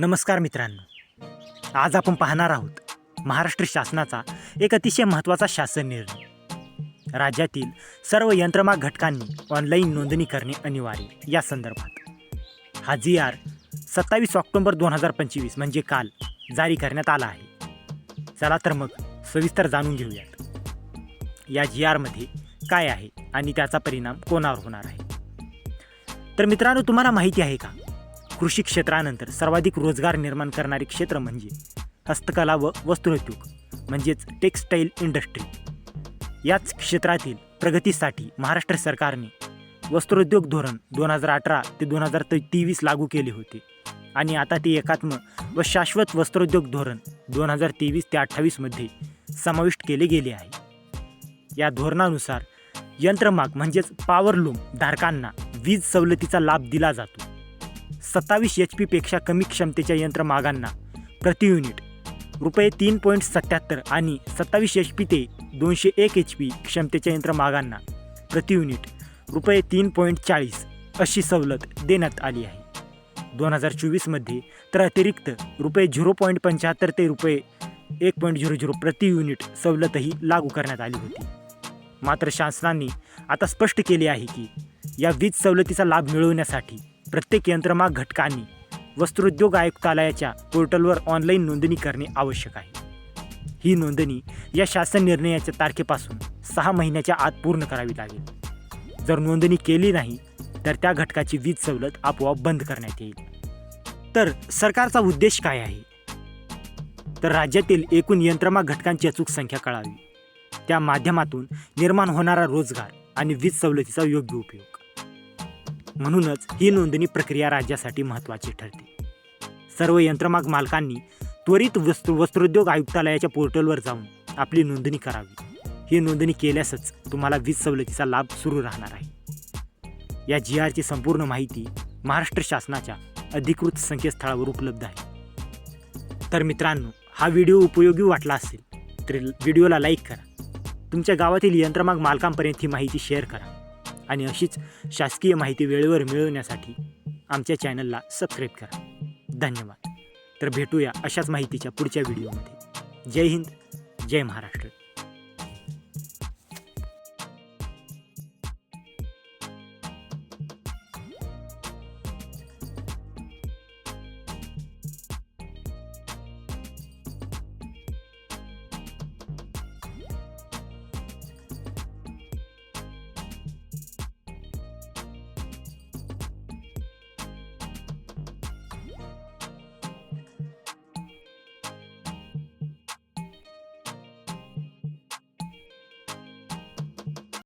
नमस्कार मित्रांनो. आज आपण पाहणार आहोत महाराष्ट्र शासनाचा एक अतिशय महत्त्वाचा शासन निर्णय. राज्यातील सर्व यंत्रमाग घटकांनी ऑनलाईन नोंदणी करणे अनिवार्य या संदर्भात. हा जी आर सत्तावीस ऑक्टोबर दोन हजार पंचवीस म्हणजे काल जारी करण्यात आला आहे. चला तर मग सविस्तर जाणून घेऊयात. या जी आरमध्ये काय आहे आणि त्याचा परिणाम कोणावर होणार आहे? तर मित्रांनो तुम्हाला माहिती आहे का? कृषी क्षेत्रानंतर सर्वाधिक रोजगार निर्माण करणारे क्षेत्र म्हणजे हस्तकला व वस्त्रोद्योग म्हणजेच टेक्स्टाईल इंडस्ट्री. याच क्षेत्रातील प्रगतीसाठी महाराष्ट्र सरकारने वस्त्रोद्योग धोरण दोन हजार अठरा ते दोन हजार तेवीस लागू केले होते. आणि आता ते एकात्म व शाश्वत वस्त्रोद्योग धोरण दोन हजार तेवीस ते अठ्ठावीसमध्ये समाविष्ट केले गेले आहे. या धोरणानुसार यंत्रमाग म्हणजेच पॉवरलूम धारकांना वीज सवलतीचा लाभ दिला जातो. सत्तावीस एच पीपेक्षा कमी क्षमतेच्या यंत्रमागांना प्रति युनिट रुपये तीन पॉईंट सत्याहत्तर आणि सत्तावीस एच पी ते दोनशे एक एच पी क्षमतेच्या यंत्रमागांना प्रति युनिट रुपये तीन पॉईंट चाळीस अशी सवलत देण्यात आली आहे. दोन हजार चोवीसमध्ये तर अतिरिक्त रुपये झिरो पॉईंट पंच्याहत्तर ते रुपये एक पॉईंट झिरो झिरो प्रति युनिट सवलतही लागू करण्यात आली होती. मात्र शासनाने आता स्पष्ट केले आहे की या वीज सवलतीचा लाभ मिळवण्यासाठी प्रत्येक यंत्रमाग घटकांनी वस्त्रोद्योग आयुक्तालयाच्या पोर्टलवर ऑनलाईन नोंदणी करणे आवश्यक आहे. ही नोंदणी या शासन निर्णयाच्या तारखेपासून सहा महिन्याच्या आत पूर्ण करावी लागेल. जर नोंदणी केली नाही तर त्या घटकाची वीज सवलत आपोआप बंद करण्यात येईल. तर सरकारचा उद्देश काय आहे? तर राज्यातील एकूण यंत्रमाग घटकांची अचूक संख्या कळावी. त्या माध्यमातून निर्माण होणारा रोजगार आणि वीज सवलतीचा योग्य उपयोग. म्हणूनच ही नोंदणी प्रक्रिया राज्यासाठी महत्त्वाची ठरते. सर्व यंत्रमाग मालकांनी त्वरित वस्त्र वस्त्रोद्योग आयुक्तालयाच्या पोर्टलवर जाऊन आपली नोंदणी करावी. ही नोंदणी केल्यासच तुम्हाला वीज सवलतीचा लाभ सुरू राहणार आहे. या जी आरची संपूर्ण माहिती महाराष्ट्र शासनाच्या अधिकृत संकेतस्थळावर उपलब्ध आहे. तर मित्रांनो हा व्हिडिओ उपयोगी वाटला असेल तर व्हिडिओला लाईक करा. तुमच्या गावातील यंत्रमाग मालकांपर्यंत ही माहिती शेअर करा. आणि अशीच शासकीय माहिती वेळेवर मिळवण्यासाठी आमच्या चॅनलला सबस्क्राईब करा. धन्यवाद. तर भेटूया अशाच माहितीच्या पुढच्या व्हिडिओमध्ये. जय हिंद. जय महाराष्ट्र.